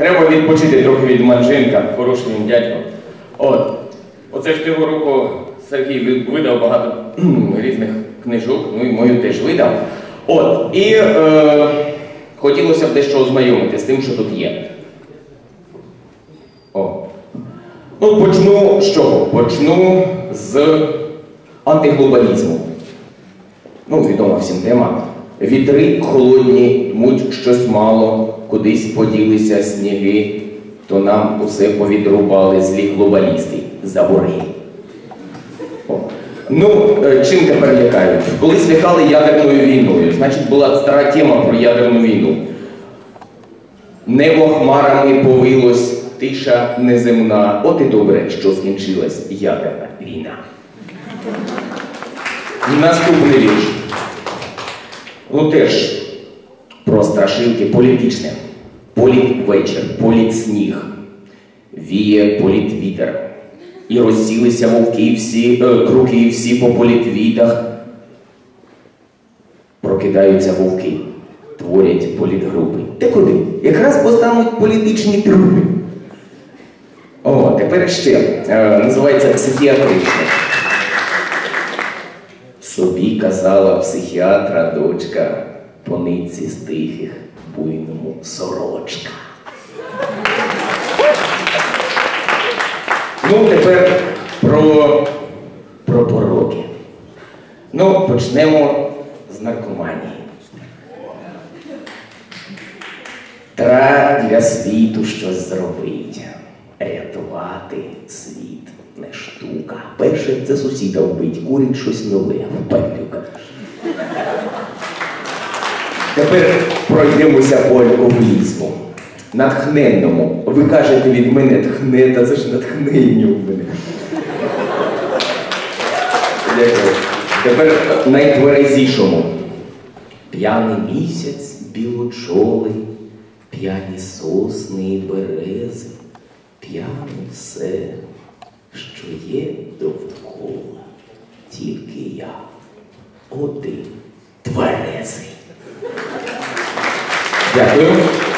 Треба відпочити трохи від Манженка, хороший він дядько. От. Оце ж цього року Сергій видав багато різних книжок, ну і мою теж видав. От. І е, хотілося б дещо ознайомити з тим, що тут є. О. Ну, почну з чого? Почну з антиглобалізму. Ну, відома всім тема. Вітри холодні, дмуть щось мало, кудись поділися сніги, то нам усе повідрубали злі глобалісти за борги. О. Ну, е, чим тепер лякають? Колись лякали ядерною війною. Значить, була стара тема про ядерну війну. Небо хмарами повилось, тиша неземна. От і добре, що скінчилась ядерна війна. Наступний вірш. Ну теж про страшилки політичне. Політвечір, політсніг. Віє політвітер. І розсілися вовки всі, е, круки всі по політвітах. Прокидаються вовки, творять політгрупи. Те куди? Якраз постануть політичні трупи. О, тепер ще е, називається психіатричне. Собі казала психіатра дочка, по нитці з тихих буйному сорочка. Ну, тепер про, про пороки. Ну, почнемо з наркоманії. Треба для світу щось зробити. Рятувати світ не штука. Перше це сусіда вбить, курить щось нове, падлюка. Тепер пройдемося по алкоголізму. Натхненному. Ви кажете від мене тхне, та це ж натхнення в мене. Дякую. Тепер найтверезішому. П'яний місяць, білочоли, п'яні сосни і берези, п'яне все, що є довкола. ¿De?